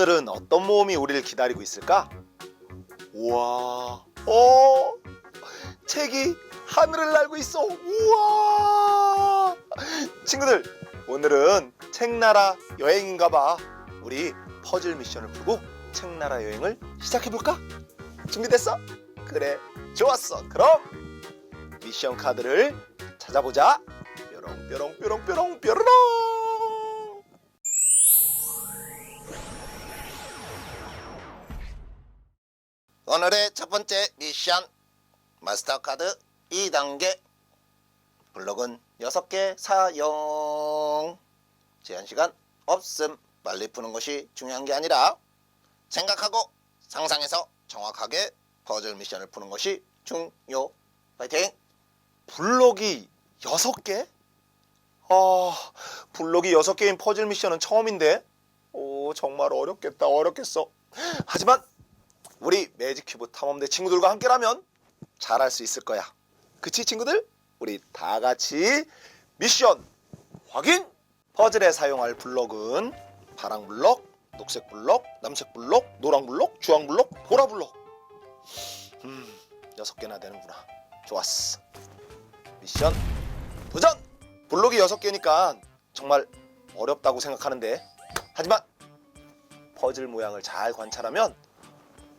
오늘은 어떤 모험이 우리를 기다리고 있을까? 우와, 어, 책이 하늘을 날고 있어. 우와, 친구들, 오늘은 책나라 여행인가봐. 우리 퍼즐 미션을 풀고 책나라 여행을 시작해볼까? 준비됐어? 그래, 좋았어. 그럼 미션 카드를 찾아보자. 뾰롱 뾰롱 뾰롱 뾰롱 뾰로롱. 오늘의 첫 번째 미션 마스터 카드 2단계. 블록은 6개 사용. 제한 시간 없음. 빨리 푸는 것이 중요한 게 아니라 생각하고 상상해서 정확하게 퍼즐 미션을 푸는 것이 중요. 파이팅! 블록이 6개? 아 블록이 6개인 퍼즐 미션은 처음인데? 오 정말 어렵겠다 어렵겠어. 하지만 우리 매직 큐브 탐험대 친구들과 함께라면 잘할 수 있을 거야. 그치 친구들? 우리 다 같이 미션 확인! 퍼즐에 사용할 블럭은 파랑 블럭, 녹색 블럭, 남색 블럭, 노랑 블럭, 주황 블럭, 보라 블럭. 음, 여섯 개나 되는구나. 좋았어. 미션 도전! 블록이 여섯 개니까 정말 어렵다고 생각하는데 하지만 퍼즐 모양을 잘 관찰하면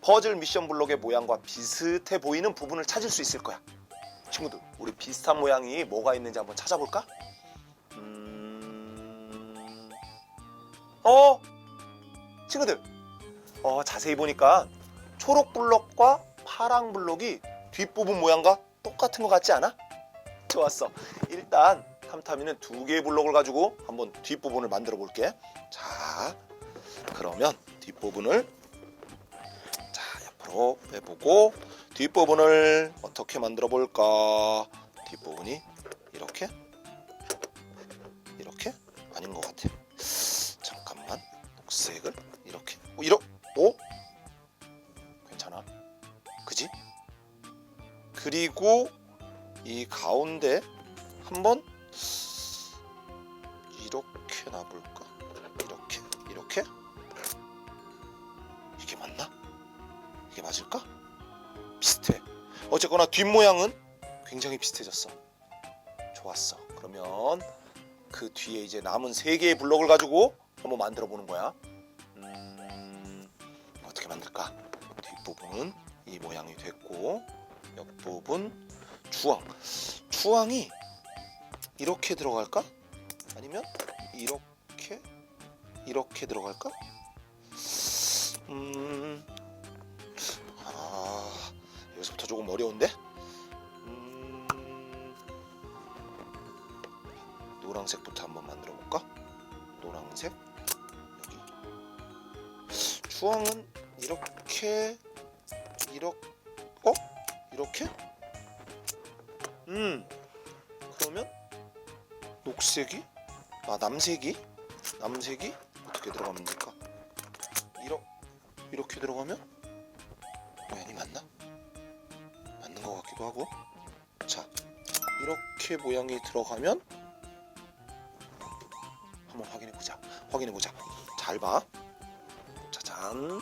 퍼즐 미션 블록의 모양과 비슷해 보이는 부분을 찾을 수 있을 거야. 친구들, 우리 비슷한 모양이 뭐가 있는지 한번 찾아볼까? 음... 어, 친구들, 어 자세히 보니까 초록 블록과 파랑 블록이 뒷부분 모양과 똑같은 것 같지 않아? 좋았어. 일단 탐탐이는 두 개의 블록을 가지고 한번 뒷부분을 만들어 볼게. 자, 그러면 뒷부분을 자 옆으로 빼보고 뒷부분을 어떻게 만들어 볼까? 뒷부분이 이렇게? 이렇게? 아닌 것 같아. 잠깐만. 녹색을 이렇게. 오, 이러 오 괜찮아. 그지? 그리고 이 가운데 한번 이렇게 놔볼까 맞을까? 비슷해. 어쨌거나 뒷모양은 굉장히 비슷해졌어. 좋았어. 그러면 그 뒤에 이제 남은 세 개의 블럭을 가지고 한번 만들어 보는 거야. 음, 어떻게 만들까? 뒷부분은 이 모양이 됐고 옆부분 주황. 주황이 이렇게 들어갈까? 아니면 이렇게 이렇게 들어갈까? 주황은 이렇게, 이렇게, 어? 이렇게? 음, 그러면 녹색이? 아, 남색이? 남색이 어떻게 들어가면 될까? 이렇게. 이렇게 들어가면 모양이 맞나? 맞는 것 같기도 하고 자 이렇게 모양이 들어가면 한번 확인해 보자 확인해 보자 잘봐 짜잔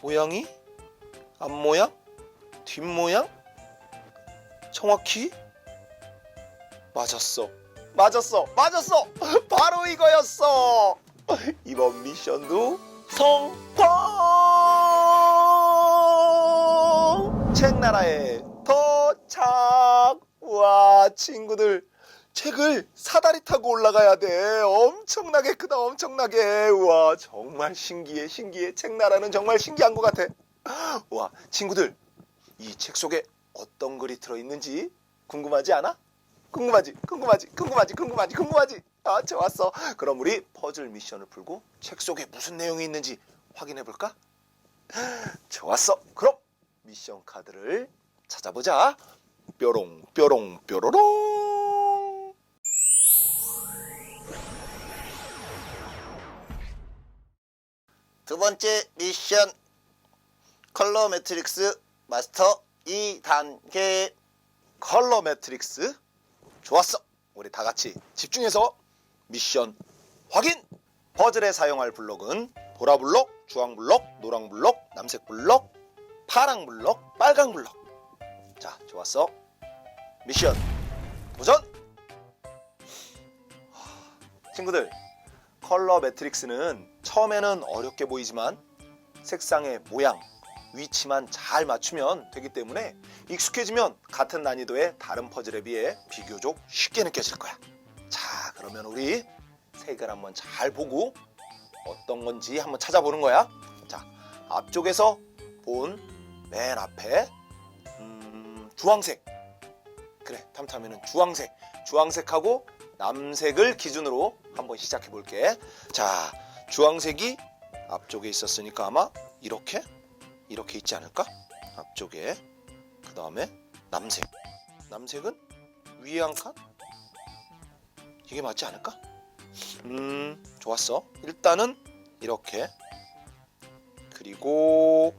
모양이? 앞모양? 뒷모양? 정확히? 맞았어. 맞았어. 맞았어. 바로 이거였어. 이번 미션도 성공! 책나라에 도착! 와 친구들 책을 사다리 타고 올라가야 돼. 엄청나게 크다 엄청나게. 와 정말 신기해 신기해. 책 나라는 정말 신기한 것 같아. 와 친구들 이 책 속에 어떤 글이 들어있는지 궁금하지 않아? 궁금하지 궁금하지 궁금하지 궁금하지 궁금하지. 아 좋았어. 그럼 우리 퍼즐 미션을 풀고 책 속에 무슨 내용이 있는지 확인해 볼까? 좋았어. 그럼 미션 카드를 찾아보자. 뾰롱 뾰롱 뾰로롱 두 번째 미션 컬러 매트릭스 마스터 2단계 컬러 매트릭스 좋았어. 우리 다 같이 집중해서 미션 확인. 퍼즐에 사용할 블록은 보라 블록, 주황 블록, 노랑 블록, 남색 블록, 파랑 블록, 빨강 블록. 자, 좋았어. 미션 도전. 하, 친구들, 컬러 매트릭스는 처음에는 어렵게 보이지만 색상의 모양, 위치만 잘 맞추면 되기 때문에 익숙해지면 같은 난이도의 다른 퍼즐에 비해 비교적 쉽게 느껴질 거야. 자, 그러면 우리 색을 한번 잘 보고 어떤 건지 한번 찾아보는 거야. 자, 앞쪽에서 본 맨 앞에 음, 주황색. 그래, 탐탐이는 주황색. 주황색하고 남색을 기준으로 한번 시작해 볼게. 자, 주황색이 앞쪽에 있었으니까 아마 이렇게 이렇게 있지 않을까? 앞쪽에 그 다음에 남색. 남색은 위에 한 칸? 이게 맞지 않을까? 음, 좋았어. 일단은 이렇게 그리고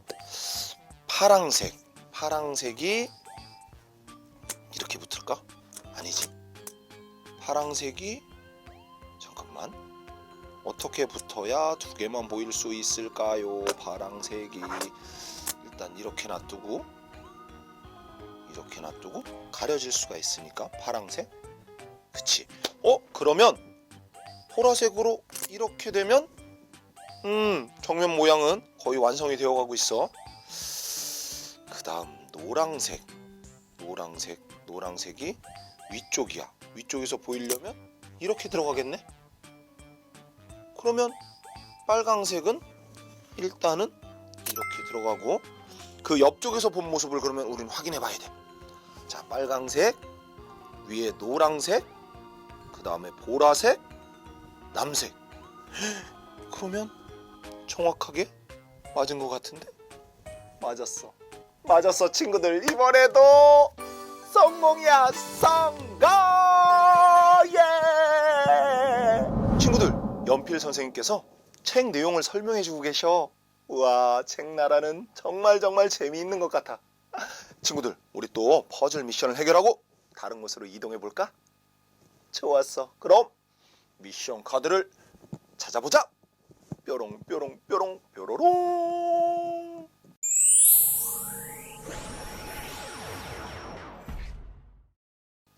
파랑색. 파랑색이 이렇게 붙을까? 아니지. 파랑색이. 어떻게 붙어야 두 개만 보일 수 있을까요? 파랑색이 일단 이렇게 놔두고 이렇게 놔두고 가려질 수가 있으니까 파랑색. 그치? 어? 그러면 보라색으로 이렇게 되면 음 정면 모양은 거의 완성이 되어가고 있어. 그 다음 노랑색, 노랑색, 노랑색이 위쪽이야. 위쪽에서 보이려면 이렇게 들어가겠네. 그러면 빨강색은 일단은 이렇게 들어가고 그 옆쪽에서 본 모습을 그러면 우리는 확인해 봐야 돼. 자, 빨강색 위에 노랑색 그 다음에 보라색 남색. 그러면 정확하게 맞은 것 같은데? 맞았어. 맞았어 친구들. 이번에도 성공이야. 성공! 예! 친구들 연필 선생님께서 책 내용을 설명해 주고 계셔 우와 책 나라는 정말 정말 재미있는 것 같아 친구들 우리 또 퍼즐 미션을 해결하고 다른 곳으로 이동해 볼까? 좋았어. 그럼 미션 카드를 찾아보자. 뾰롱 뾰롱 뾰롱 뾰로롱.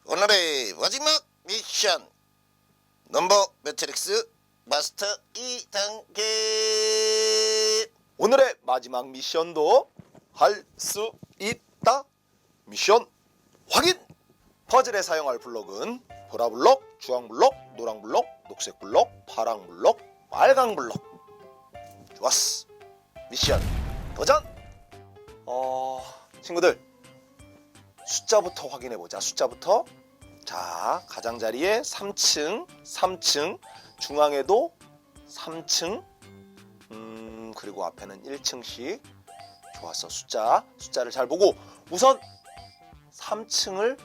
오늘의 마지막 미션 넘버 매트릭스 마스터 2단계 오늘의 마지막 미션도 할 수 있다 미션 확인 퍼즐에 사용할 블록은 보라 블록, 주황 블록, 노랑 블록, 녹색 블록, 파랑 블록, 빨강 블록. 좋았어. 미션 도전. 어, 친구들 숫자부터 확인해 보자. 숫자부터. 자, 가장자리에 3층, 3층, 중앙에도 3층. 음, 그리고 앞에는 1층씩. 좋았어. 숫자. 숫자를 잘 보고 우선 3층을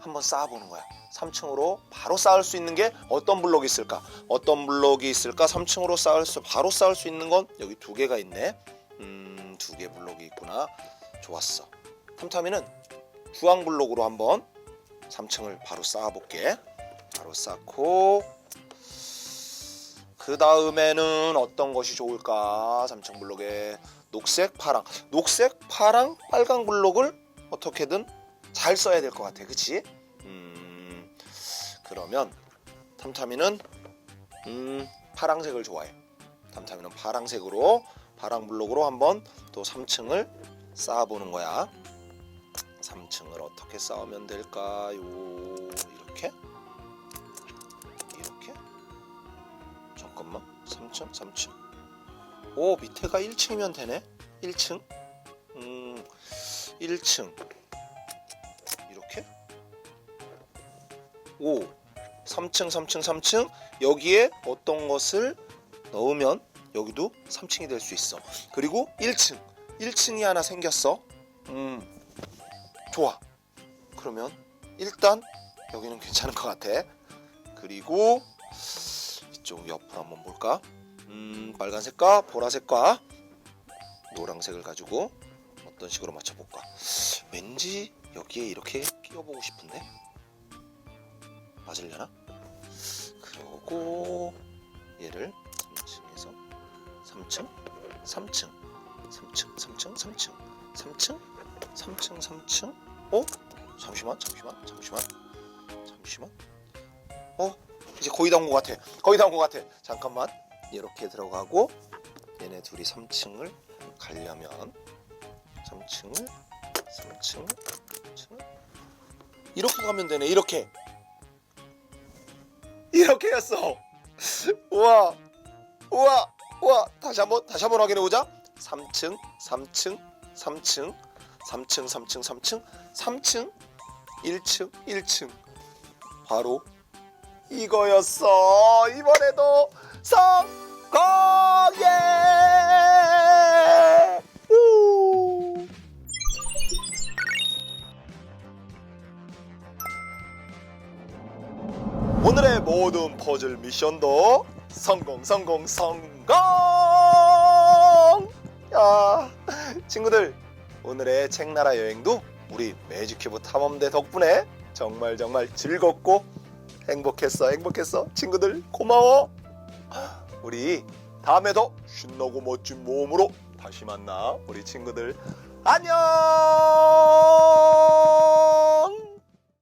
한번 쌓아보는 거야. 3층으로 바로 쌓을 수 있는 게 어떤 블록이 있을까? 어떤 블록이 있을까? 3층으로 쌓을 수 바로 쌓을 수 있는 건 여기 두 개가 있네. 음, 두 개 블록이 있구나. 좋았어. 탐탐이는 주황 블록으로 한번 3층을 바로 쌓아 볼게. 바로 쌓고 그 다음에는 어떤 것이 좋을까? 3층 블록에 녹색, 파랑. 녹색, 파랑, 빨강 블록을 어떻게든 잘 써야 될 것 같아. 그치? 음, 그러면 탐탐이는 음, 파랑색을 좋아해. 탐탐이는 파랑색으로 파랑 블록으로 한번 또 3층을 쌓아보는 거야. 3층을 어떻게 쌓으면 될까요? 이렇게? 3층, 3층. 오, 밑에가 1층이면 되네. 1층. 음, 1층. 이렇게? 오, 3층, 3층, 3층. 여기에 어떤 것을 넣으면 여기도 3층이 될 수 있어. 그리고 1층. 1층이 하나 생겼어. 음, 좋아. 그러면 일단 여기는 괜찮은 것 같아. 그리고 이쪽 옆으로 한번 볼까? 음, 빨간색과 보라색과 노란색을 가지고 어떤 식으로 맞춰볼까? 왠지 여기에 이렇게 끼워보고 싶은데? 맞으려나? 그러고 얘를 3층? 3층. 3층 3층 3층. 3층? 3층? 어? 잠시만 잠시만 잠시만. 잠시만. 어? 이제 거의 다온 것 같아. 거의 다온 것 같아. 잠깐만 이렇게 들어가고 얘네 둘이 3층을 가려면 3층을 3층 3층 이렇게 가면 되네. 이렇게. 이렇게였어. 우와. 우와. 우와. 다시 한번 다시 한번 확인해 보자. 3층 3층 3층 3층 3층 3층 3층 1층 1층. 바로 이거였어. 이번에도 성공 예 우! 오늘의 모든 퍼즐 미션도 성공 성공 성공! 야 친구들 오늘의 책나라 여행도 우리 매직큐브 탐험대 덕분에 정말 정말 즐겁고 행복했어 행복했어. 친구들 고마워 우리 다음에도 신나고 멋진 모험으로 다시 만나 우리 친구들. 안녕